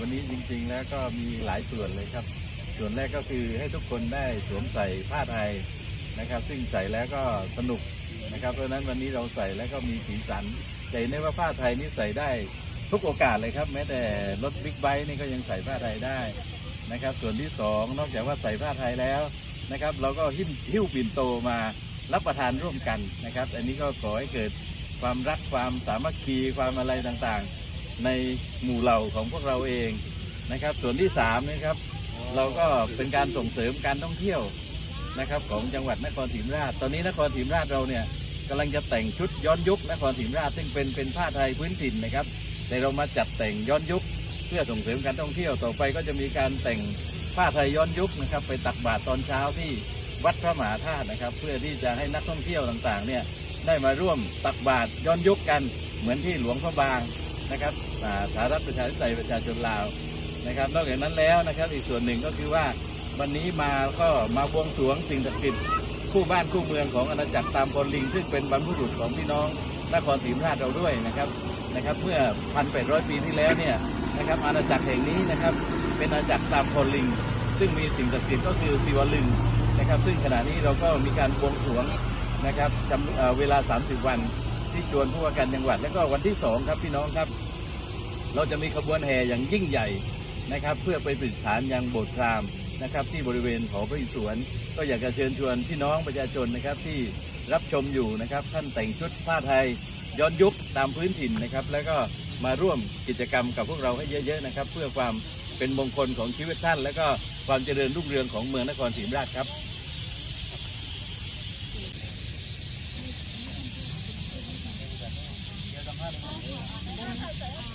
วันนี้จริง ๆ แล้วก็มีหลายส่วนเลยครับ ส่วนแรกก็คือให้ทุกคนได้สวมใส่ผ้าไทยนะครับ ซึ่งใส่แล้วก็สนุกนะครับ เพราะนั้นวันนี้เราใส่แล้วก็มีสีสันจะเห็นว่าผ้าไทยนี่ใส่ได้ทุกโอกาสเลยครับ แม้แต่รถบิ๊กไบค์นี่ก็ยังใส่ผ้าไทยได้นะครับ ส่วนที่สองนอกจากว่าใส่ผ้าไทยแล้วนะครับ เราก็หิ้วหิ้วปิ่นโตมารับประทานร่วมกันนะครับ อันนี้ก็ขอให้เกิดความรักความสามัคคีความอะไรต่างๆ ในหมู่เหล่าของพวกเราเองนะครับ ส่วนที่สามนะครับ เราก็เป็นการส่งเสริมการท่องเที่ยวนะครับ ของจังหวัดนครศรีธรรมราช ตอนนี้นครศรีธรรมราชเราเนี่ยกำลังจะแต่งชุดย้อนยุคนครศรีธรรมราชซึ่งเป็นเป็นผ้าไทยพื้นถิ่นนะครับ แต่เรามาจัดแต่งย้อนยุค เพื่อส่งเสริมการท่องเที่ยวต่อไปก็จะมีการแต่งผ้าไทยย้อนยุคนะครับ ไปตักบาตรตอนเช้าที่วัดพระมหาธาตุนะครับ เพื่อที่จะให้นักท่องเที่ยวต่างๆเนี่ยได้มาร่วมตักบาตรย้อนยุคกันเหมือนที่หลวงพระบาง นะครับสาธารณรัฐประชาธิปไตยประชาชนลาวนะครับ นอกจากนั้นแล้วนะครับ อีกส่วนหนึ่งก็คือว่าวันนี้มาก็มาบวงสรวงสิ่งศักดิ์สิทธิ์คู่บ้านคู่เมืองของอาณาจักรตามพลลิง ซึ่งเป็นบรรพบุรุษของพี่น้องนครศรีธรรมราชเราด้วยนะครับนะครับ เมื่อ 1,800 ปีที่แล้วเนี่ยนะครับอาณาจักรแห่งนี้นะครับ เป็นอาณาจักรตามพลลิง ซึ่งมีสิ่งศักดิ์สิทธิ์ก็คือศิวลึงนะครับ ซึ่งขณะนี้เราก็มีการบวงสรวงนะครับจำเอ่อเวลา 30 วัน ที่จวนผู้ว่าการจังหวัด แล้วก็วันที่สองครับพี่น้องครับ เราจะมีขบวนแห่อย่างยิ่งใหญ่นะครับ เพื่อไปประดิษฐานยังโบสถ์พราหมณ์นะครับ ที่บริเวณหอพระอิศวรก็อยากจะเชิญชวนพี่น้องประชาชนนะครับที่รับชมอยู่นะครับ ท่านแต่งชุดผ้าไทยย้อนยุคตามพื้นถิ่นนะครับ แล้วก็มาร่วมกิจกรรมกับพวกเราให้เยอะๆนะครับ เพื่อความเป็นมงคลของชีวิตท่าน และก็ความเจริญรุ่งเรืองของเมืองนครศรีธรรมราชครับ 음.